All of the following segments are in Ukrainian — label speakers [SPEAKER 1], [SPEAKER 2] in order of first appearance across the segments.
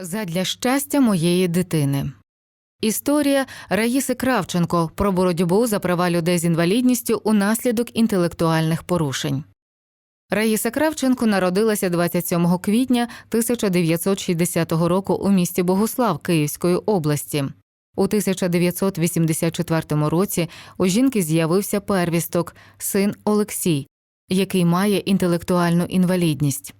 [SPEAKER 1] Задля щастя моєї дитини. Історія Раїси Кравченко про боротьбу за права людей з інвалідністю унаслідок інтелектуальних порушень. Раїса Кравченко народилася 27 квітня 1960 року у місті Богуслав Київської області. У 1984 році у жінки з'явився первісток, син Олексій, який має інтелектуальну інвалідність.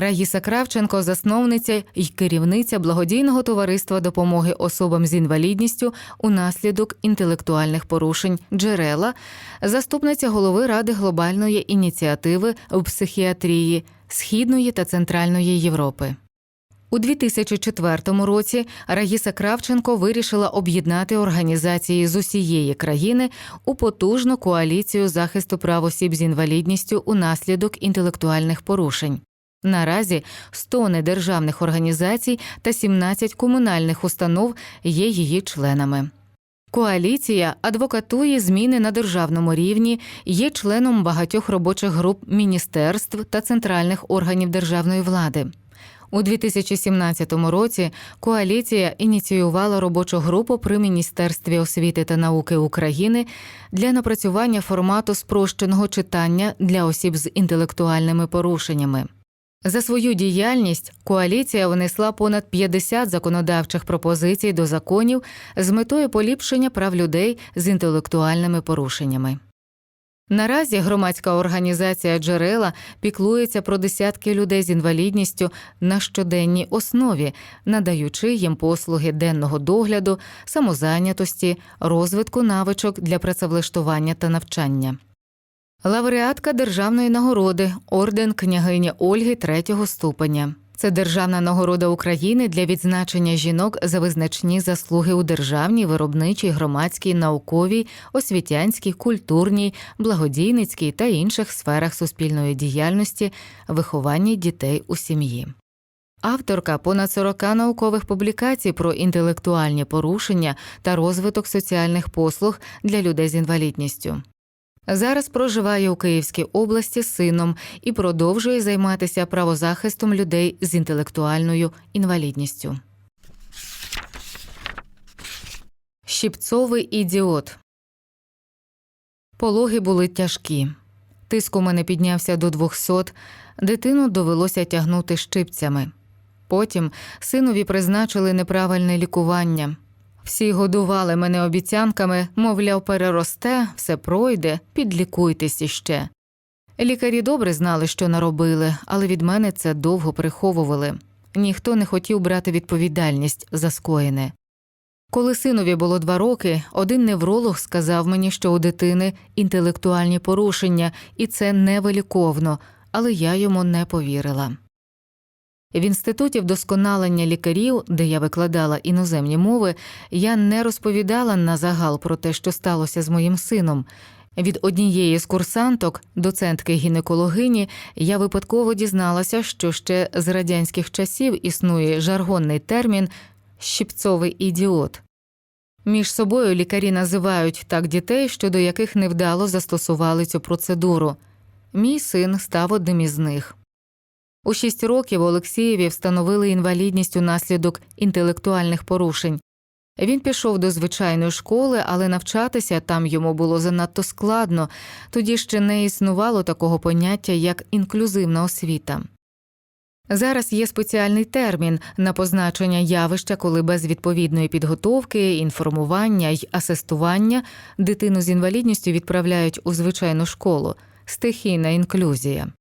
[SPEAKER 1] Раїса Кравченко засновниця і керівниця благодійного товариства допомоги особам з інвалідністю унаслідок інтелектуальних порушень джерела, заступниця голови Ради глобальної ініціативи в психіатрії Східної та Центральної Європи. У 2004 році Раїса Кравченко вирішила об'єднати організації з усієї країни у потужну коаліцію захисту прав осіб з інвалідністю унаслідок інтелектуальних порушень. Наразі 100 недержавних організацій та 17 комунальних установ є її членами. Коаліція адвокатує зміни на державному рівні, є членом багатьох робочих груп міністерств та центральних органів державної влади. У 2017 році коаліція ініціювала робочу групу при Міністерстві освіти та науки України для напрацювання формату спрощеного читання для осіб з інтелектуальними порушеннями. За свою діяльність коаліція внесла понад 50 законодавчих пропозицій до законів з метою поліпшення прав людей з інтелектуальними порушеннями. Наразі громадська організація Джерела піклується про десятки людей з інвалідністю на щоденній основі, надаючи їм послуги денного догляду, самозайнятості, розвитку навичок для працевлаштування та навчання. Лауреатка державної нагороди орден княгині Ольги третього ступеня. Це державна нагорода України для відзначення жінок за визначні заслуги у державній, виробничій, громадській, науковій, освітянській, культурній, благодійницькій та інших сферах суспільної діяльності, вихованні дітей у сім'ї. Авторка понад 40 наукових публікацій про інтелектуальні порушення та розвиток соціальних послуг для людей з інвалідністю. Зараз проживає у Київській області з сином і продовжує займатися правозахистом людей з інтелектуальною інвалідністю. Щипцовий ідіот. Пологи були тяжкі. Тиск у мене піднявся до 200, дитину довелося тягнути щипцями. Потім синові призначили неправильне лікування. Всі годували мене обіцянками, мовляв, переросте, все пройде, підлікуйтесь іще. Лікарі добре знали, що наробили, але від мене це довго приховували. Ніхто не хотів брати відповідальність за скоєне. Коли синові було два роки, один невролог сказав мені, що у дитини інтелектуальні порушення, і це невиліковно, але я йому не повірила. В інституті вдосконалення лікарів, де я викладала іноземні мови, я не розповідала на загал про те, що сталося з моїм сином. Від однієї з курсанток, доцентки гінекологині, я випадково дізналася, що ще з радянських часів існує жаргонний термін щипцовий ідіот. Між собою лікарі називають так дітей, щодо яких невдало застосували цю процедуру. Мій син став одним із них. У шість років Олексієві встановили інвалідність унаслідок інтелектуальних порушень. Він пішов до звичайної школи, але навчатися там йому було занадто складно, тоді ще не існувало такого поняття, як інклюзивна освіта. Зараз є спеціальний термін на позначення явища, коли без відповідної підготовки, інформування й асистування дитину з інвалідністю відправляють у звичайну школу стихійна інклюзія.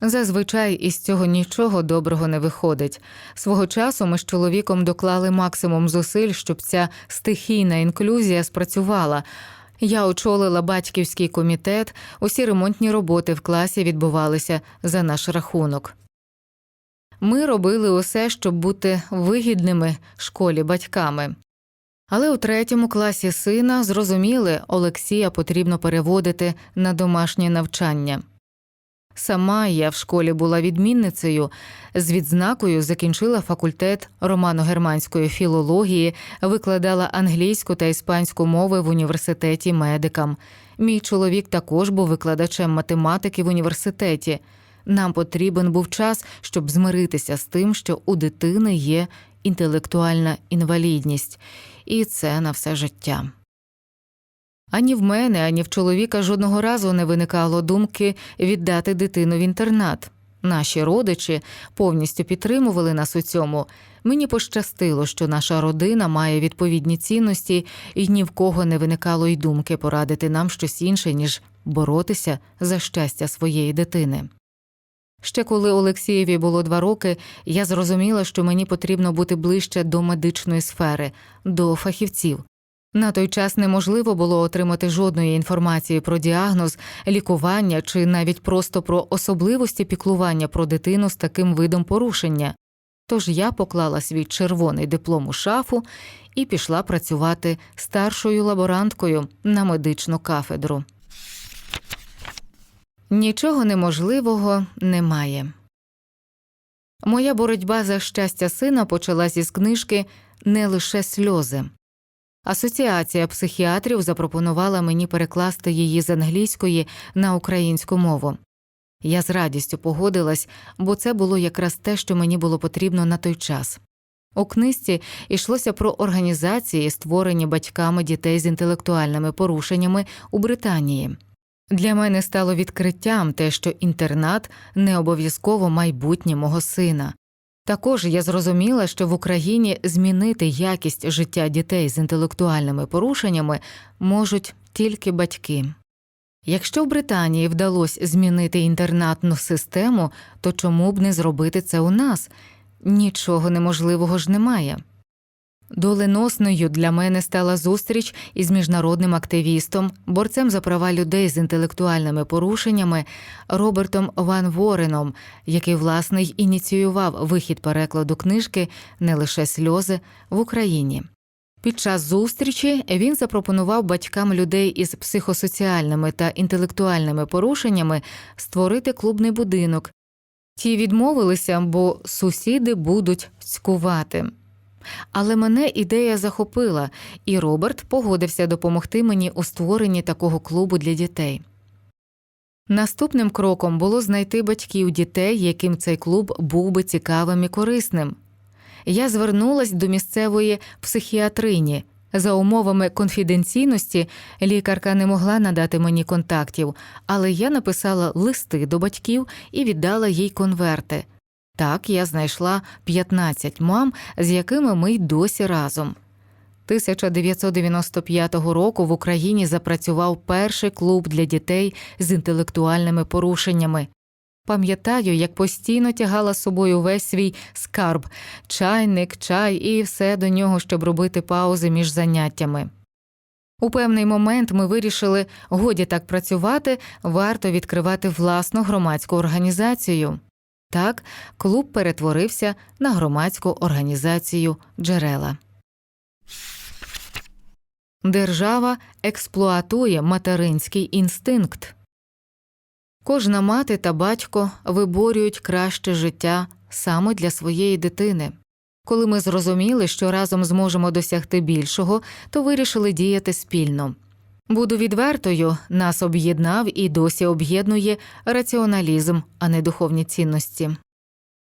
[SPEAKER 1] Зазвичай із цього нічого доброго не виходить. Свого часу ми з чоловіком доклали максимум зусиль, щоб ця стихійна інклюзія спрацювала. Я очолила батьківський комітет, усі ремонтні роботи в класі відбувалися за наш рахунок. Ми робили усе, щоб бути вигідними школі батьками. Але у третьому класі сина зрозуміли, Олексія потрібно переводити на домашнє навчання. Сама я в школі була відмінницею, з відзнакою закінчила факультет романо-германської філології, викладала англійську та іспанську мови в університеті медикам. Мій чоловік також був викладачем математики в університеті. Нам потрібен був час, щоб змиритися з тим, що у дитини є інтелектуальна інвалідність, і це на все життя. Ані в мене, ані в чоловіка жодного разу не виникало думки віддати дитину в інтернат. Наші родичі повністю підтримували нас у цьому. Мені пощастило, що наша родина має відповідні цінності, і ні в кого не виникало й думки порадити нам щось інше, ніж боротися за щастя своєї дитини. Ще коли Олексієві було два роки, я зрозуміла, що мені потрібно бути ближче до медичної сфери, до фахівців. На той час неможливо було отримати жодної інформації про діагноз, лікування чи навіть просто про особливості піклування про дитину з таким видом порушення. Тож я поклала свій червоний диплом у шафу і пішла працювати старшою лаборанткою на медичну кафедру. Нічого неможливого немає. Моя боротьба за щастя сина почалась із книжки Не лише сльози. Асоціація психіатрів запропонувала мені перекласти її з англійської на українську мову. Я з радістю погодилась, бо це було якраз те, що мені було потрібно на той час. У книжці йшлося про організації, створені батьками дітей з інтелектуальними порушеннями у Британії. Для мене стало відкриттям те, що інтернат не обов'язково майбутнє мого сина. Також я зрозуміла, що в Україні змінити якість життя дітей з інтелектуальними порушеннями можуть тільки батьки. Якщо в Британії вдалося змінити інтернатну систему, то чому б не зробити це у нас? Нічого неможливого ж немає. Доленосною для мене стала зустріч із міжнародним активістом, борцем за права людей з інтелектуальними порушеннями Робертом Ван Вореном, який власне й ініціював вихід перекладу книжки Не лише сльози в Україні. Під час зустрічі він запропонував батькам людей із психосоціальними та інтелектуальними порушеннями створити клубний будинок. Ті відмовилися, бо сусіди будуть цькувати. Але мене ідея захопила, і Роберт погодився допомогти мені у створенні такого клубу для дітей. Наступним кроком було знайти батьків дітей, яким цей клуб був би цікавим і корисним. Я звернулась до місцевої психіатрині. За умовами конфіденційності лікарка не могла надати мені контактів, але я написала листи до батьків і віддала їй конверти. Так я знайшла 15 мам, з якими ми й досі разом. 1995 року в Україні запрацював перший клуб для дітей з інтелектуальними порушеннями. Пам'ятаю, як постійно тягала з собою весь свій скарб, чайник, чай і все до нього, щоб робити паузи між заняттями. У певний момент ми вирішили, годі так працювати, варто відкривати власну громадську організацію. Так, клуб перетворився на громадську організацію джерела. Держава експлуатує материнський інстинкт. Кожна мати та батько виборюють краще життя саме для своєї дитини. Коли ми зрозуміли, що разом зможемо досягти більшого, то вирішили діяти спільно. Буду відвертою, нас об'єднав і досі об'єднує раціоналізм, а не духовні цінності.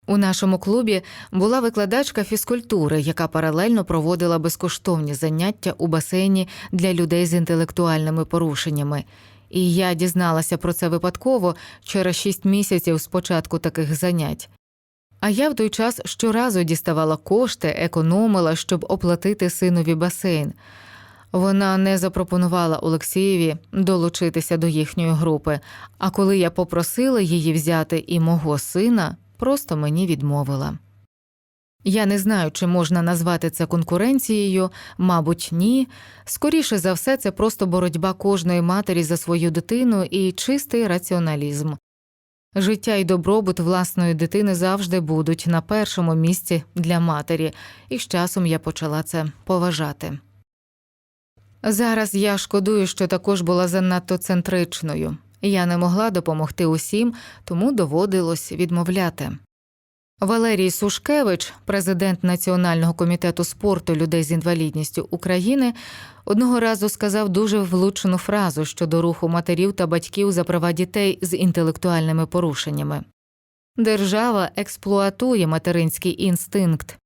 [SPEAKER 1] У нашому клубі була викладачка фізкультури, яка паралельно проводила безкоштовні заняття у басейні для людей з інтелектуальними порушеннями. І я дізналася про це випадково через шість місяців з початку таких занять. А я в той час щоразу діставала кошти, економила, щоб оплатити синові басейн. Вона не запропонувала Олексієві долучитися до їхньої групи, а коли я попросила її взяти і мого сина, просто мені відмовила. Я не знаю, чи можна назвати це конкуренцією, мабуть, ні. Скоріше за все, це просто боротьба кожної матері за свою дитину і чистий раціоналізм. Життя і добробут власної дитини завжди будуть на першому місці для матері, і з часом я почала це поважати. Зараз я шкодую, що також була занадто центричною. Я не могла допомогти усім, тому доводилось відмовляти. Валерій Сушкевич, президент Національного комітету спорту людей з інвалідністю України, одного разу сказав дуже влучну фразу щодо руху матерів та батьків за права дітей з інтелектуальними порушеннями. Держава експлуатує материнський інстинкт.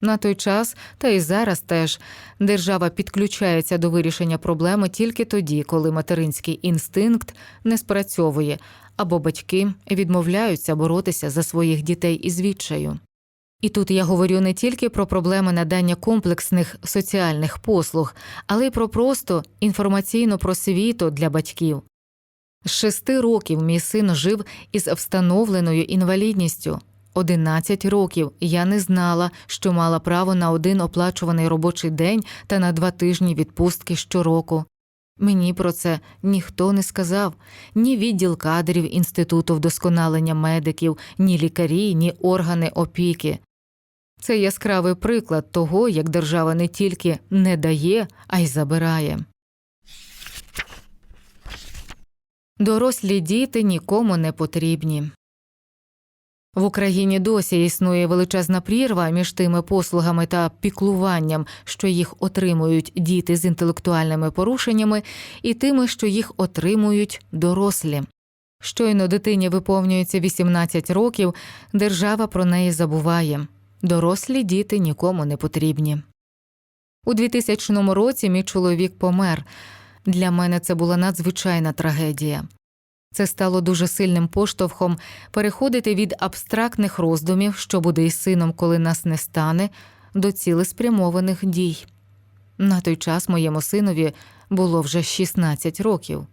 [SPEAKER 1] На той час, та й зараз теж, держава підключається до вирішення проблеми тільки тоді, коли материнський інстинкт не спрацьовує, або батьки відмовляються боротися за своїх дітей із відчаю. І тут я говорю не тільки про проблеми надання комплексних соціальних послуг, але й про просто інформаційну просвіту для батьків. З шести років мій син жив із встановленою інвалідністю. 11 років я не знала, що мала право на один оплачуваний робочий день та на два тижні відпустки щороку. Мені про це ніхто не сказав ні відділ кадрів Інституту вдосконалення медиків, ні лікарі, ні органи опіки. Це яскравий приклад того, як держава не тільки не дає, а й забирає. Дорослі діти нікому не потрібні. В Україні досі існує величезна прірва між тими послугами та піклуванням, що їх отримують діти з інтелектуальними порушеннями, і тими, що їх отримують дорослі. Щойно дитині виповнюється 18 років, держава про неї забуває. Дорослі діти нікому не потрібні. У 2000 році мій чоловік помер. Для мене це була надзвичайна трагедія. Це стало дуже сильним поштовхом переходити від абстрактних роздумів, що буде із сином, коли нас не стане, до цілеспрямованих дій. На той час моєму синові було вже 16 років.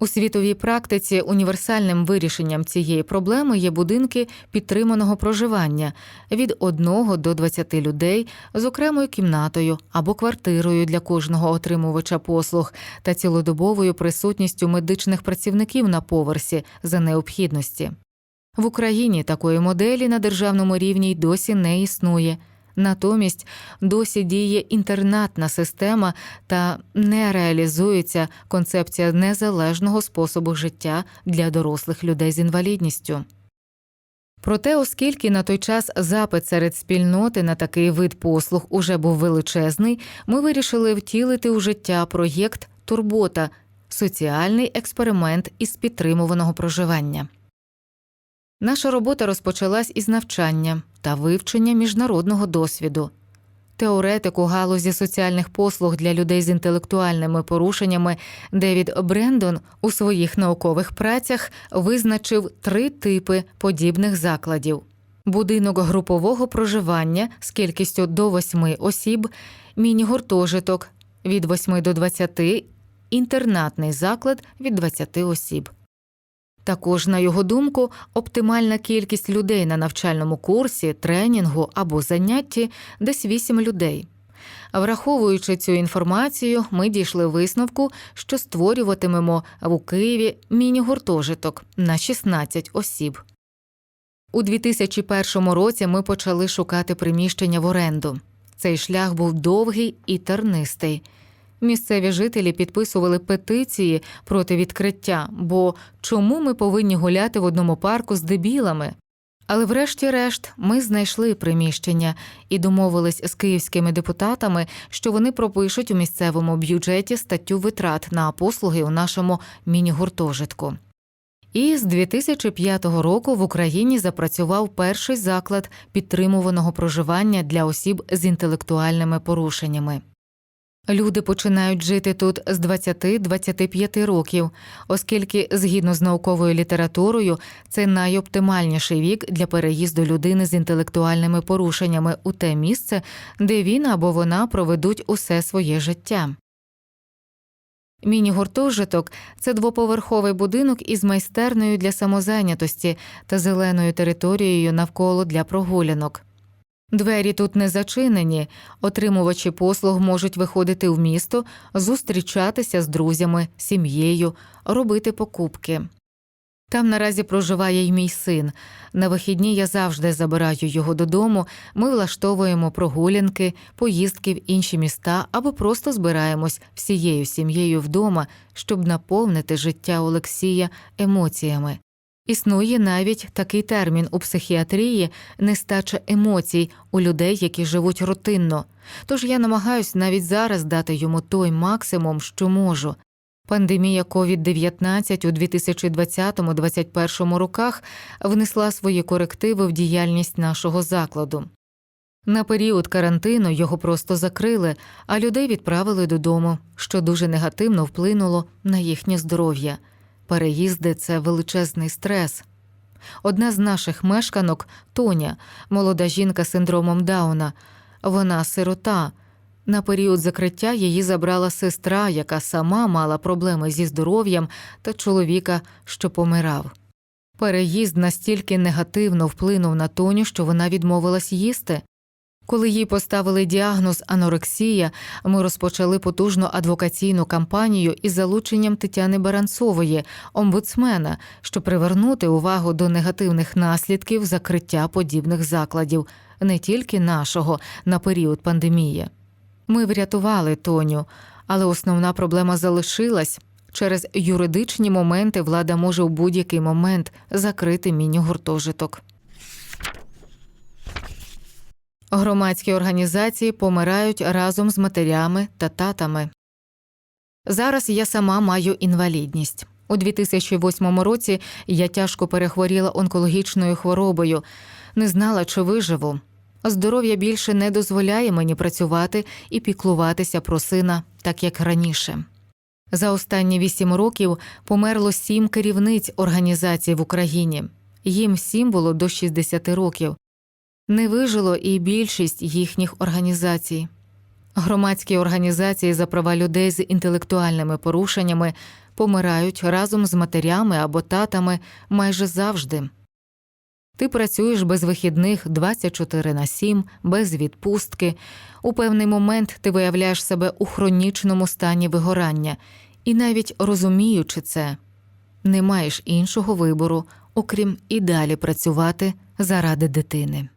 [SPEAKER 1] У світовій практиці універсальним вирішенням цієї проблеми є будинки підтриманого проживання від 1 до 20 людей з окремою кімнатою або квартирою для кожного отримувача послуг та цілодобовою присутністю медичних працівників на поверсі за необхідності. В Україні такої моделі на державному рівні й досі не існує. Натомість досі діє інтернатна система та не реалізується концепція незалежного способу життя для дорослих людей з інвалідністю. Проте, оскільки на той час запит серед спільноти на такий вид послуг уже був величезний, ми вирішили втілити у життя проєкт Турбота соціальний експеримент із підтримуваного проживання. Наша робота розпочалась із навчання та вивчення міжнародного досвіду. Теоретик у галузі соціальних послуг для людей з інтелектуальними порушеннями Девід Брендон у своїх наукових працях визначив три типи подібних закладів: будинок групового проживання з кількістю до 8 осіб, міні-гуртожиток від 8 до 20, інтернатний заклад від 20 осіб. Також, на його думку, оптимальна кількість людей на навчальному курсі, тренінгу або занятті десь 8 людей. Враховуючи цю інформацію, ми дійшли висновку, що створюватимемо у Києві міні-гуртожиток на 16 осіб. У 2001 році ми почали шукати приміщення в оренду. Цей шлях був довгий і тернистий. Місцеві жителі підписували петиції проти відкриття, бо чому ми повинні гуляти в одному парку з дебілами? Але врешті-решт ми знайшли приміщення і домовились з київськими депутатами, що вони пропишуть у місцевому бюджеті статтю витрат на послуги у нашому міні-гуртожитку. І з 2005 року в Україні запрацював перший заклад підтримуваного проживання для осіб з інтелектуальними порушеннями. Люди починають жити тут з 20-25 років, оскільки, згідно з науковою літературою, це найоптимальніший вік для переїзду людини з інтелектуальними порушеннями у те місце, де він або вона проведуть усе своє життя. Міні-гуртожиток це двоповерховий будинок із майстернею для самозайнятості та зеленою територією навколо для прогулянок. Двері тут не зачинені, отримувачі послуг можуть виходити в місто, зустрічатися з друзями, сім'єю, робити покупки. Там наразі проживає й мій син. На вихідні я завжди забираю його додому, ми влаштовуємо прогулянки, поїздки в інші міста або просто збираємось всією сім'єю вдома, щоб наповнити життя Олексія емоціями. Існує навіть такий термін у психіатрії нестача емоцій у людей, які живуть рутинно. Тож я намагаюсь навіть зараз дати йому той максимум, що можу. Пандемія COVID-19 у 2020-2021 роках внесла свої корективи в діяльність нашого закладу. На період карантину його просто закрили, а людей відправили додому, що дуже негативно вплинуло на їхнє здоров'я. Переїзди це величезний стрес. Одна з наших мешканок Тоня, молода жінка з синдромом Дауна. Вона сирота. На період закриття її забрала сестра, яка сама мала проблеми зі здоров'ям та чоловіка, що помирав. Переїзд настільки негативно вплинув на Тоню, що вона відмовилась їсти. Коли їй поставили діагноз анорексія, ми розпочали потужну адвокаційну кампанію із залученням Тетяни Баранцової, омбудсмена, щоб привернути увагу до негативних наслідків закриття подібних закладів, не тільки нашого на період пандемії. Ми врятували Тоню, але основна проблема залишилась. Через юридичні моменти влада може у будь-який момент закрити міні-гуртожиток. Громадські організації помирають разом з матерями та татами. Зараз я сама маю інвалідність. У 2008 році я тяжко перехворіла онкологічною хворобою, не знала, чи виживу. Здоров'я більше не дозволяє мені працювати і піклуватися про сина, так як раніше. За останні вісім років померло сім керівниць організацій в Україні. Їм всім було до 60 років. Не вижило і більшість їхніх організацій. Громадські організації за права людей з інтелектуальними порушеннями помирають разом з матерями або татами майже завжди. Ти працюєш без вихідних 24 на 7, без відпустки. У певний момент ти виявляєш себе у хронічному стані вигорання, і навіть розуміючи це, не маєш іншого вибору, окрім і далі працювати заради дитини.